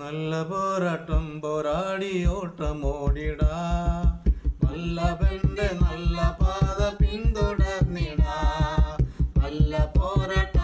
നല്ല പോരാട്ടം പോരാടി ഓട്ടം ഓടിടാ വല്ലഭന്റെ നല്ല പാത പിന്തുടർന്നിടാ. നല്ല പോരാട്ടം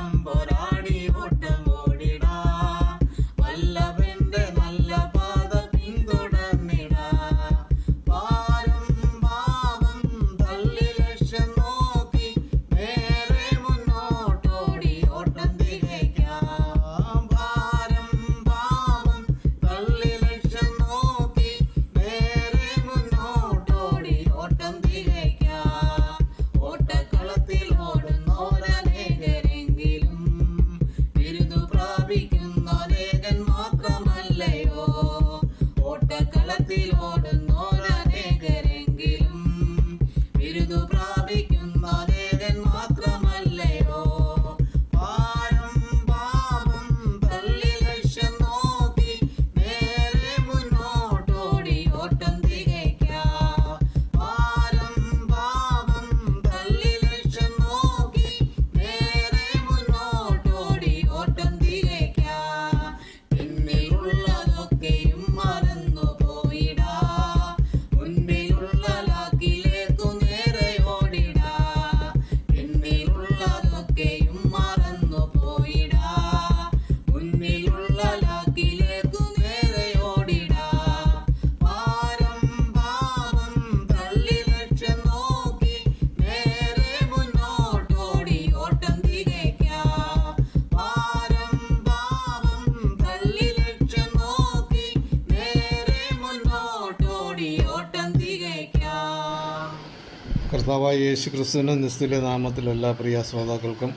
കർത്താവായ യേശു ക്രിസ്തുവിന്റെ നിസ്തുല്യ നാമത്തിൽ എല്ലാ പ്രിയ ശ്രോതാക്കൾക്കും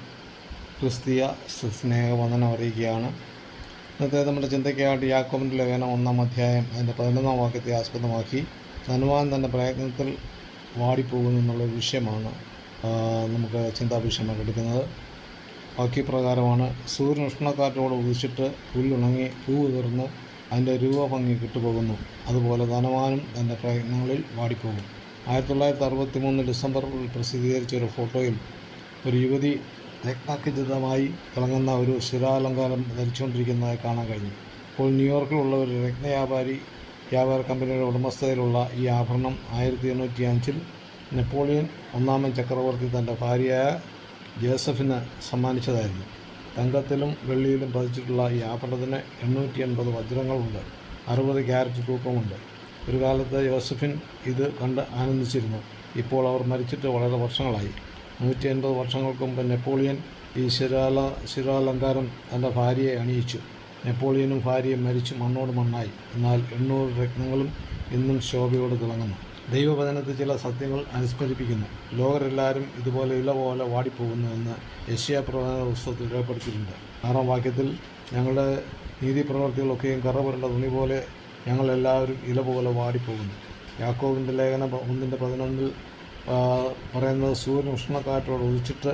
ക്രിസ്തീയ സ്നേഹവന്ദനം അറിയിക്കുകയാണ്. ഇന്നത്തെ നമ്മുടെ ചിന്തയ്ക്കായിട്ട് യാക്കോബിന്റെ ലേഖനം ഒന്നാം അധ്യായം അതിന്റെ പതിനൊന്നാം വാക്യത്തെ ആസ്പദമാക്കി. ധനുവാൻ തന്റെ പ്രയത്നത്തിൽ വാടിപ്പോകുന്നു എന്നുള്ള വിഷയമാണ് നമുക്ക് ചിന്താ വിഷയമായിട്ട് എടുക്കുന്നത്. വാക്യപ്രകാരമാണ് സൂര്യൻ ഉഷ്ണക്കാറ്റോട് ഉദിച്ചിട്ട് പുല്ലുണങ്ങി പൂ ഉതിർന്ന് അതിന്റെ രൂപഭംഗി കിട്ടുപോകുന്നു. അതുപോലെ ധനവാനും തന്റെ പ്രയത്നങ്ങളിൽ വാടിപ്പോകും. ആയിരത്തി തൊള്ളായിരത്തി അറുപത്തി മൂന്ന് ഡിസംബറിൽ പ്രസിദ്ധീകരിച്ച ഒരു ഫോട്ടോയിൽ ഒരു യുവതി രത്നാഖചിതമായി തിളങ്ങുന്ന ഒരു ശിരാലങ്കാരം ധരിച്ചുകൊണ്ടിരിക്കുന്നതായി കാണാൻ കഴിഞ്ഞു. ഇപ്പോൾ ന്യൂയോർക്കിലുള്ള ഒരു രത്നവ്യാപാരി വ്യാപാര കമ്പനിയുടെ ഉടമസ്ഥതയിലുള്ള ഈ ആഭരണം ആയിരത്തി എണ്ണൂറ്റി അഞ്ചിൽ നെപ്പോളിയൻ ഒന്നാമൻ ചക്രവർത്തി തന്റെ ഭാര്യയായ ജോസഫിന് സമ്മാനിച്ചതായിരുന്നു. തങ്കത്തിലും വെള്ളിയിലും പതിച്ചിട്ടുള്ള ഈ ആഭരണത്തിന് എണ്ണൂറ്റി എൺപത് വജ്രങ്ങളുണ്ട്. അറുപത് ക്യാരറ്റ് തൂക്കമുണ്ട്. ഒരു കാലത്ത് യോസഫിൻ ഇത് കണ്ട് ആനന്ദിച്ചിരുന്നു. ഇപ്പോൾ അവർ മരിച്ചിട്ട് വളരെ വർഷങ്ങളായി. നൂറ്റി അൻപത് വർഷങ്ങൾക്ക് മുമ്പ് നെപ്പോളിയൻ ഈ ശിരാല ശിരാലങ്കാരം തന്റെ ഭാര്യയെ അണിയിച്ചു. നെപ്പോളിയനും ഭാര്യയും മരിച്ചു മണ്ണോട് മണ്ണായി. എന്നാൽ എണ്ണൂറ് രത്നങ്ങളും ഇന്നും ശോഭയോട് തിളങ്ങുന്നു. ദൈവവചനത്തിൽ ചില സത്യങ്ങൾ അനുസ്മരിപ്പിക്കുന്നു. ലോകരെല്ലാവരും ഇതുപോലെ ഇല പോലെ വാടിപ്പോകുന്നുവെന്ന് യശ്യാ പ്രവചന പുസ്തകത്തിൽ രേഖപ്പെടുത്തിയിട്ടുണ്ട്. ആറാം വാക്യത്തിൽ ഞങ്ങളുടെ നീതി പ്രവർത്തികളൊക്കെയും കറവരേണ്ട തുണി പോലെ ഞങ്ങളെല്ലാവരും ഇല പോലെ വാടിപ്പോകുന്നു. യാക്കോവിന്റെ ലേഖനം ഒന്നിന്റെ പതിനൊന്നിൽ പറയുന്നത് സൂര്യൻ ഉഷ്ണക്കാറ്റോട് ഉദിച്ചിട്ട്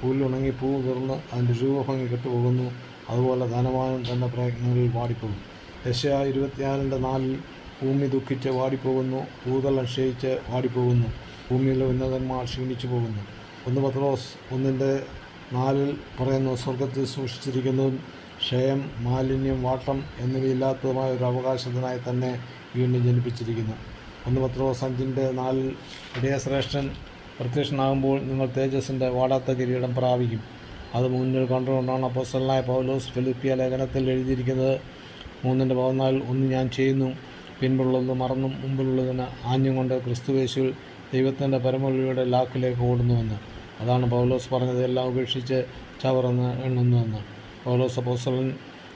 പുല്ലുണങ്ങി പൂ വിറന്ന് അതിന്റെ രൂപഭംഗി കെട്ടുപോകുന്നു. അതുപോലെ ധനവാനും തന്റെ പ്രയത്നങ്ങളിൽ വാടിപ്പോകും ദശ ഇരുപത്തിനാലിന്റെ നാലിൽ ഭൂമി ദുഃഖിച്ച് വാടിപ്പോകുന്നു ഭൂതലം ക്ഷയിച്ച് വാടിപ്പോകുന്നു ഭൂമിയിലെ ഉന്നതന്മാർ ക്ഷീണിച്ചു പോകുന്നു. ഒന്ന് പത്രോസ് ഒന്നിന്റെ നാലിൽ പറയുന്നു സ്വർഗത്തിൽ സൂക്ഷിച്ചിരിക്കുന്നതും ക്ഷയം മാലിന്യം വാട്ടം എന്നിവയില്ലാത്തതുമായ ഒരു അവകാശത്തിനായി തന്നെ വീണ്ടും ജനിപ്പിച്ചിരിക്കുന്നു. ഒന്ന് പത്രോസ് അഞ്ചിന്റെ നാലിൽ ഇടയശ്രേഷ്ഠൻ പ്രത്യക്ഷനാകുമ്പോൾ നിങ്ങൾ തേജസ്സിന്റെ വാടാത്ത കിരീടം പ്രാപിക്കും. അത് മുന്നിൽ കണ്ടുകൊണ്ടാണ് അപ്പോസ്റ്റലായ പൗലോസ് ഫിലിപ്പിയ ലേഖനത്തിൽ എഴുതിയിരിക്കുന്നത് മൂന്നിന്റെ പതിനാലിൽ ഒന്ന് ഞാൻ ചെയ്യുന്നു പിൻപുള്ളത് മറന്നും മുമ്പിലുള്ളതിന് ആഞ്ഞും കൊണ്ട് ക്രിസ്തുവേശുവിൽ ദൈവത്തിന്റെ പരമൊഴിയുടെ ലാക്കിലേക്ക് ഓടുന്നുവെന്ന്. അതാണ് പൗലോസ് പറഞ്ഞത് എല്ലാം ഉപേക്ഷിച്ച് ചവറന്ന് എണ്ണുന്നുവെന്ന്. പൗലോസ് അപ്പോസ്റ്റലൻ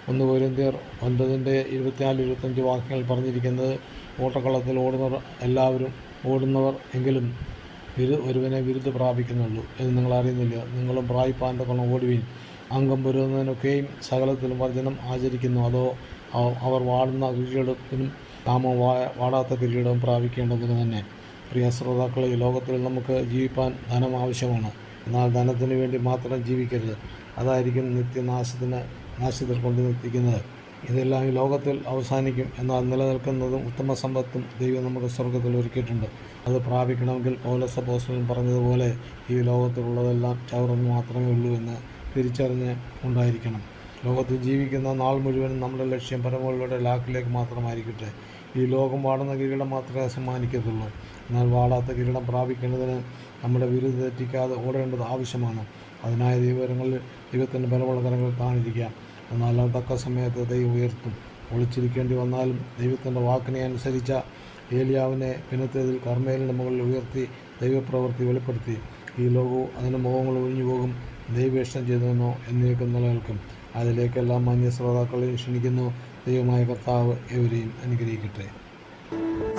ഒന്ന് പോരന്തിയർ ഒൻപതിന്റെ ഇരുപത്തിനാല് ഇരുപത്തഞ്ച് വാക്യങ്ങൾ പറഞ്ഞിരിക്കുന്നത് ഓട്ടക്കളത്തിൽ ഓടുന്നവർ എല്ലാവരും ഓടുന്നവർ എങ്കിലും വിരു ഒരുവനെ വിരുദ്ധ പ്രാപിക്കുന്നുള്ളൂ എന്ന് നിങ്ങൾ അറിയുന്നില്ല. നിങ്ങളും പ്രായിപ്പാന്റെ കൊണം ഓടുവീൻ. അംഗം പൊരുന്നതിനൊക്കെയും സകലത്തിലും വർജനം ആചരിക്കുന്നു. അതോ അവ- അവർ വാടുന്ന കിരീടത്തിനും നാമോ വാ വാടാത്ത കിരീടവും പ്രാപിക്കേണ്ടതിന് തന്നെ. പ്രിയ ശ്രോതാക്കളെ ലോകത്തിൽ നമുക്ക് ജീവിപ്പാൻ ധനം ആവശ്യമാണ്. എന്നാൽ ധനത്തിന് വേണ്ടി മാത്രം ജീവിക്കരുത്. അതായിരിക്കും നിത്യനാശത്തിന് നാശത്തിൽ കൊണ്ടു നിർത്തിക്കുന്നത് ഇതെല്ലാം ഈ ലോകത്തിൽ അവസാനിക്കും എന്നാൽ നിലനിൽക്കുന്നതും ഉത്തമ സമ്പത്തും ദൈവം നമുക്ക് സ്വർഗത്തിൽ ഒരുക്കിയിട്ടുണ്ട്. അത് പ്രാപിക്കണമെങ്കിൽ പൗലസ പോസ്റ്റലൻ പറഞ്ഞതുപോലെ ഈ ലോകത്തിലുള്ളതെല്ലാം ചവറെന്ന് മാത്രമേ ഉള്ളൂ എന്ന് തിരിച്ചറിഞ്ഞ് ഉണ്ടായിരിക്കണം. ലോകത്തിൽ ജീവിക്കുന്ന നാൾ മുഴുവനും നമ്മുടെ ലക്ഷ്യം പരമോളുടെ ലാക്കിലേക്ക് മാത്രമായിരിക്കട്ടെ. ഈ ലോകം വാടുന്ന കിരീടം മാത്രമേ സമ്മാനിക്കത്തുള്ളൂ. എന്നാൽ വാടാത്ത കിരീടം പ്രാപിക്കേണ്ടതിന് നമ്മുടെ വിരുദ്ധ തെറ്റിക്കാതെ ഓടേണ്ടത് ആവശ്യമാണ്. അതിനായ ദൈവങ്ങളിൽ ദൈവത്തിന്റെ ബലമുള്ള കരങ്ങൾ താണിരിക്കാം എന്നാൽ അത് തക്ക സമയത്ത് ദൈവം ഉയർത്തും. ഒളിച്ചിരിക്കേണ്ടി വന്നാലും ദൈവത്തിന്റെ വാക്കിനെ അനുസരിച്ച ഏലിയാവിനെ പിന്നത്തേതിൽ കർമ്മേലിന്റെ മുകളിൽ ഉയർത്തി ദൈവപ്രവൃത്തി വെളിപ്പെടുത്തി. ഈ ലോകവും അതിന്റെ മുഖങ്ങൾ ഒഴിഞ്ഞു പോകും. ദൈവേഷ്ടം ചെയ്തെന്നോ എന്നേക്കും നിലനിൽക്കും. അതിലേക്കെല്ലാം മാന്യ ശ്രോതാക്കളെയും ക്ഷണിക്കുന്നു. ദൈവമായ കർത്താവ് എവരെയും അനുഗ്രഹിക്കട്ടെ.